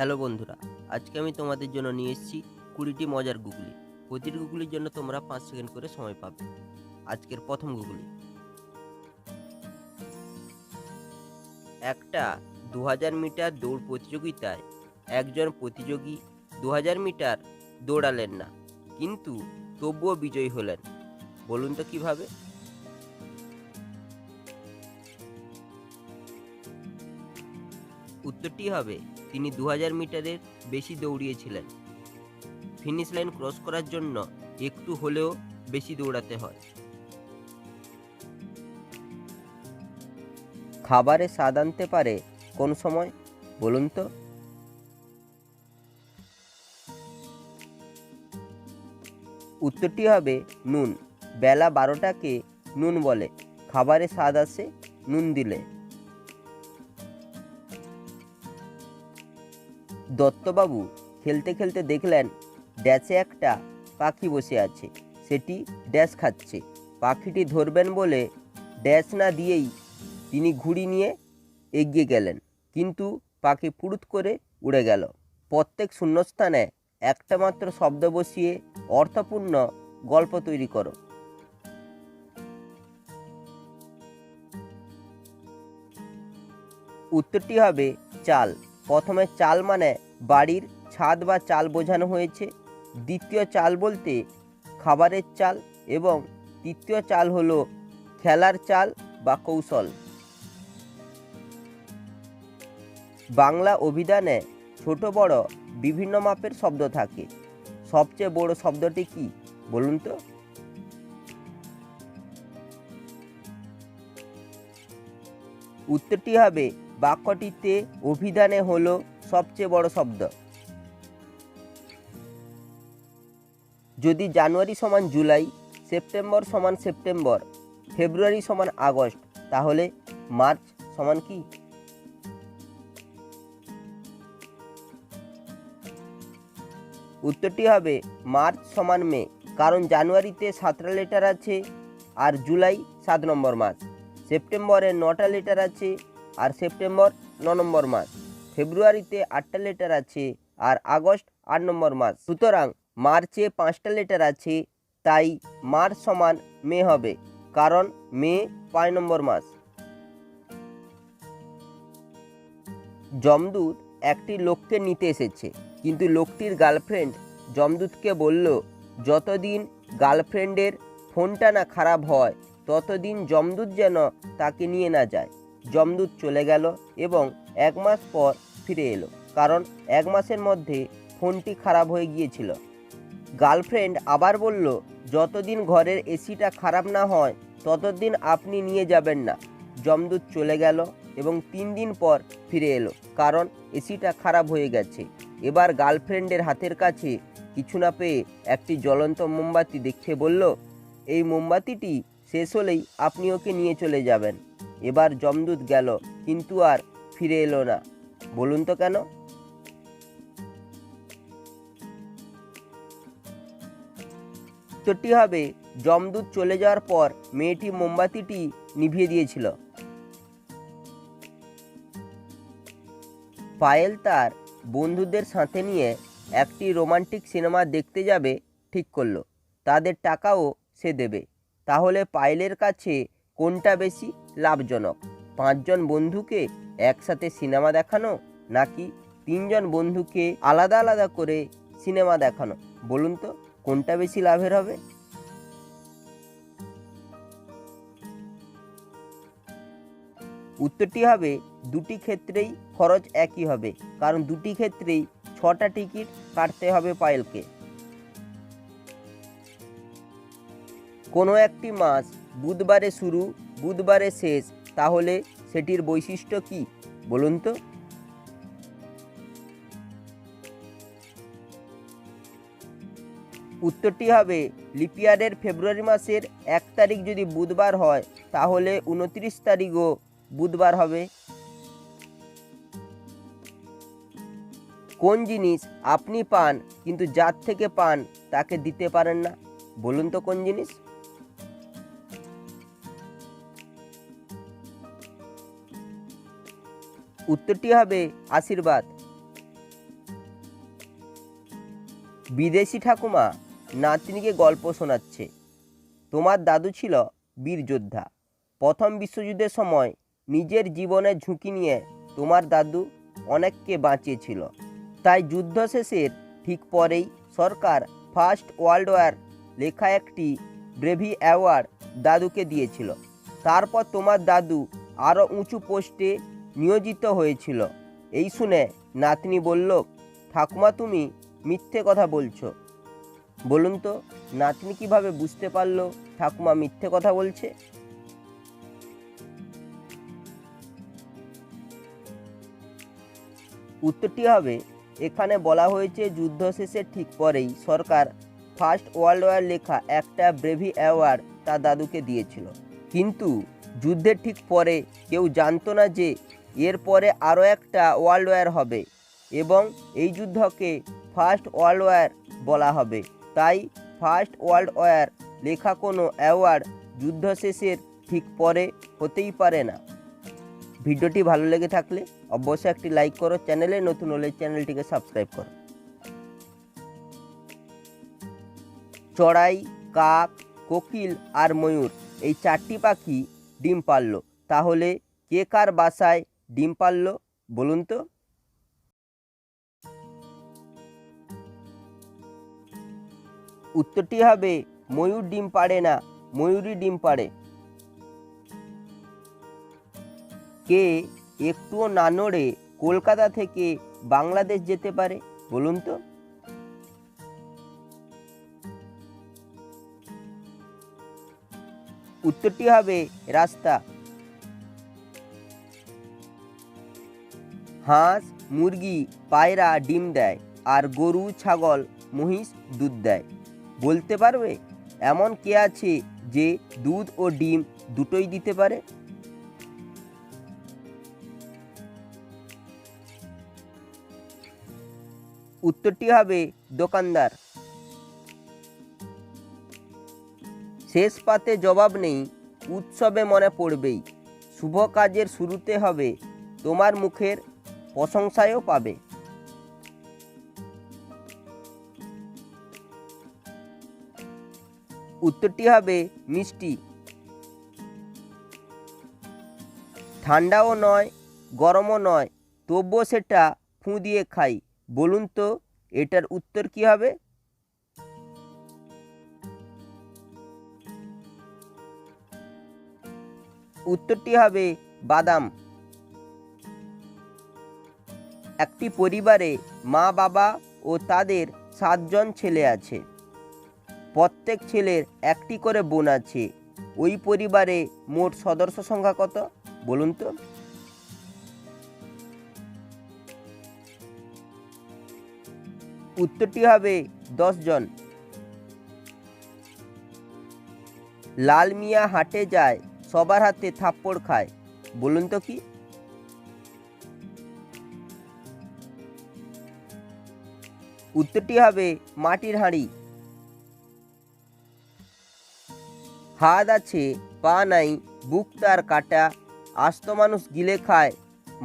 Hello বন্ধুরা, আজকে আমি তোমাদের জন্য নিয়ে এসেছি কুড়িটি মজার গুগলি। প্রতিটি গুগলির জন্য তোমরা পাঁচ সেকেন্ড করে সময় পাবে। আজকের প্রথম গুগলি। একটা দু হাজার মিটার দৌড় প্রতিযোগিতায় একজন প্রতিযোগী দু হাজার মিটার দৌড়ালেন না, কিন্তু তবুও বিজয়ী হলেন। বলুন তো কীভাবে? উত্তরটি হবে তিনি দু হাজার মিটারের বেশি দৌড়িয়েছিলেন। ফিনিশ লাইন ক্রস করার জন্য একটু হলেও বেশি দৌড়াতে হয়। খাবারে স্বাদ আনতে পারে কোন সময়? বলুন তো। উত্তরটি হবে নুন। বেলা বারোটাকে নুন বলে। খাবারে স্বাদ আসে নুন দিলে। দত্তবাবু খেলতে খেলতে দেখলেন, ড্যাশে একটা পাখি বসে আছে। সেটি ড্যাশ খাচ্ছে। পাখিটি ধরবেন বলে ড্যাশ না দিয়েই তিনি ঘুড়ি নিয়ে এগিয়ে গেলেন। কিন্তু পাখি ফুরুত করে উড়ে গেল। প্রত্যেক শূন্যস্থানে একটা মাত্র শব্দ বসিয়ে অর্থপূর্ণ গল্প তৈরি করো। উত্তরটি হবে চাল। প্রথমে চাল মানে বাড়ির ছাদ বা চাল বোঝানো হয়েছে। দ্বিতীয় চাল বলতে খাবারের চাল এবং তৃতীয় চাল হলো খেলার চাল বা কৌশল। বাংলা অভিধানে ছোট বড় বিভিন্ন মাপের শব্দ থাকে। সবচেয়ে বড় শব্দটি কি বলুন তো? উত্তরটি হবে বাক্যটিতে অভিধানে হল সবচেয়ে বড় শব্দ। যদি জানুয়ারি সমান জুলাই, সেপ্টেম্বর সমান সেপ্টেম্বর, ফেব্রুয়ারি সমান আগস্ট, তাহলে মার্চ সমান কি? উত্তরটি হবে মার্চ সমান মে, কারণ জানুয়ারিতে সাতটা লেটার আছে আর জুলাই সাত নম্বর মাস। সেপ্টেম্বরে নটা লেটার আছে আর সেপ্টেম্বর ন নম্বর মাস। ফেব্রুয়ারিতে আটটা লেটার আছে আর আগস্ট আট নম্বর মাস। সুতরাং মার্চে পাঁচটা লেটার আছে, তাই মার্চ সমান মে হবে, কারণ মে পাঁচ নম্বর মাস। যমদূত একটি লোককে নিতে এসেছে, কিন্তু লোকটির গার্লফ্রেন্ড যমদূতকে বলল, যতদিন গার্লফ্রেন্ডের ফোনটা না খারাপ হয়, ততদিন যমদূত যেন তাকে নিয়ে না যায়। যমদূত চলে গেল এবং এক মাস পর ফিরে এলো। কারণ এক মাসের মধ্যে ফোনটি খারাপ হয়ে গিয়েছিল। গার্লফ্রেন্ড আবার বলল, যতদিন ঘরের এসিটা খারাপ না হয়, ততদিন আপনি নিয়ে যাবেন না। যমদূত চলে গেল এবং তিন দিন পর ফিরে এলো, কারণ এসিটা খারাপ হয়ে গেছে। এবার গার্লফ্রেন্ডের হাতের কাছে কিছু না পেয়ে একটি জ্বলন্ত মোমবাতি দেখে বলল, এই মোমবাতিটি শেষ হলেই আপনি ওকে নিয়ে চলে যাবেন। এবার যমদূত গেল, কিন্তু আর ফিরে এলো না। বলুন তো কেন? উত্তরটি হবে, যমদূত চলে যাওয়ার পর মেয়েটি মোমবাতিটি নিভিয়ে দিয়েছিল। পায়েল তার বন্ধুদের সাথে নিয়ে একটি রোমান্টিক সিনেমা দেখতে যাবে, ঠিক করল। তাদের টাকাও সে দেবে। তাহলে পায়েলের কাছে কোনটা বেশি লাভজনক? পাঁচজন বন্ধুকে একসাথে সিনেমা দেখানো নাকি তিনজন বন্ধুকে আলাদা আলাদা করে সিনেমা দেখানো? বলুন তো, কোনটা বেশি লাভের হবে? উত্তরটি হবে, দুটি ক্ষেত্রেই খরচ একই হবে, কারণ দুটি ক্ষেত্রেই ছটা টিকিট কাটতে হবে পায়েলকে। কোনো একটি মাস বুধবারে শুরু, বুধবারে শেষ। তাহলে সেটির বৈশিষ্ট্য কি? বলুন তো। উত্তরটি হবে লিপিয়ারের ফেব্রুয়ারি মাসের এক তারিখ যদি বুধবার হয়, তাহলে উনত্রিশ তারিখও বুধবার হবে। কোন জিনিস আপনি পান, কিন্তু যার থেকে পান, তাকে দিতে পারেন না? বলুন তো কোন জিনিস। উত্তরটি হবে আশীর্বাদ। বিদেশি ঠাকুমা, নাতনিকে গল্প শোনাচ্ছে। তোমার দাদু ছিল বীর যোদ্ধা। প্রথম বিশ্বযুদ্ধের সময় নিজের জীবনের ঝুঁকি নিয়ে তোমার দাদু অনেককে বাঁচিয়েছিল। তাই যুদ্ধ শেষের ঠিক পরেই সরকার ফার্স্ট ওয়ার্ল্ড ওয়ার লেখা একটি ব্রেভি অ্যাওয়ার্ড দাদুকে দিয়েছিল। তারপর তোমার দাদু আরও উঁচু পোস্টে নিয়োজিত হয়েছিল। এই শুনে নাতনি বলল, ঠাকুমা, তুমি মিথ্যে কথা বলছো। বলুন তো, নাতনি কীভাবে বুঝতে পারল ঠাকুমা মিথ্যে কথা বলছে? উত্তরটি হবে, এখানে বলা হয়েছে যুদ্ধ শেষের ঠিক পরেই সরকার ফার্স্ট ওয়ার্ল্ড ওয়ার লেখা একটা ব্রেভি অ্যাওয়ার্ড তার দাদুকে দিয়েছিল। কিন্তু যুদ্ধের ঠিক পরে কেউ জানতো না যে এর পরে আরও একটা ওয়ার্ল্ড ওয়ার হবে এবং এই যুদ্ধকে ফার্স্ট ওয়ার্ল্ড ওয়ার বলা হবে। তাই ফার্স্ট ওয়ার্ল্ড ওয়ার লেখা কোনো অ্যাওয়ার্ড যুদ্ধ শেষের ঠিক পরে হতেই পারে না। ভিডিওটি ভালো লেগে থাকলে অবশ্যই একটি লাইক করো, চ্যানেলে নতুন হলে চ্যানেলটিকে সাবস্ক্রাইব করো। চড়াই, কাক, কোকিল আর ময়ূর এই চারটি পাখি ডিম পারল তাহলে কে কার বাসায় ডিম পারল, বলুন তো। উত্তরটি হবে, ময়ূর ডিম পাড়ে না, ময়ূরই ডিম পাড়ে কে একটুও না নড়ে কলকাতা থেকে বাংলাদেশ যেতে পারে, বলুন তো। উত্তরটি হবে, রাস্তা। হাঁস, মুরগি, পায়রা ডিম দেয় আর গরু, ছাগল, মহিষ দুধ দেয়। বলতে পারবে? এমন কে আছে যে দুধ ও ডিম দুটোই দিতে পারে? উত্তরটি হবে দোকানদার। শেষ পাতে জবাব নেই, উৎসবে মনে পড়বেই। শুভ কাজের শুরুতে হবে তোমার মুখের প্রশংসায়ও পাবে। উত্তরটি হবে মিষ্টি। ঠান্ডাও নয়, গরমও নয়, তবুও সেটা ফুঁ দিয়ে খাই। বলুন তো, এটার উত্তর কি হবে? উত্তরটি হবে বাদাম। একটি পরিবারে মা বাবা ও তাদের সাতজন ছেলে আছে। প্রত্যেক ছেলের একটি করে বোন আছে। ওই পরিবারে মোট সদস্য সংখ্যা কত? বলুন তো। উত্তরটি হবে জন। লাল মিয়া হাটে যায়, সবার হাতে থাপ্পড় খায়। বলুন তো কি? উত্তরটি হবে মাটির হাঁড়ি। হাত আছে, পা নাই, বুক তার কাটা, আস্ত মানুষ গিলে খায়,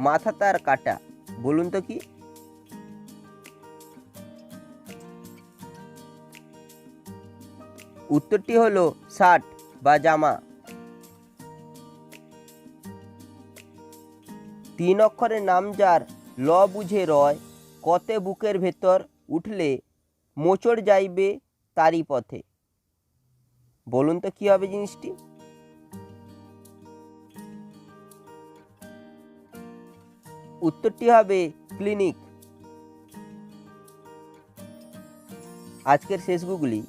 মাথা তার কাটা। বলুন তো কি? উত্তরটি হলো শার্ট বা জামা। তিন অক্ষরের নাম যার, ল বুঝে রয়, কতে বুকের ভেতর উঠলে মোচড় যাইবে তারই পথে। বলুন তো কি হবে জিনিসটি? উত্তরটি হবে ক্লিনিক। আজকের শেষ গুগলি।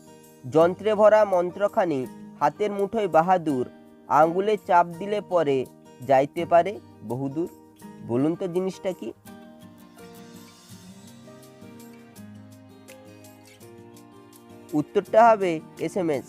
যন্ত্রে ভরা মন্ত্রখানি, হাতের মুঠোয় বাহাদুর আঙ্গুলে চাপ দিলে পরে যাইতে পারে বহুদূর। বলুন তো জিনিসটা কি? উত্তরটা হবে এস এম এস।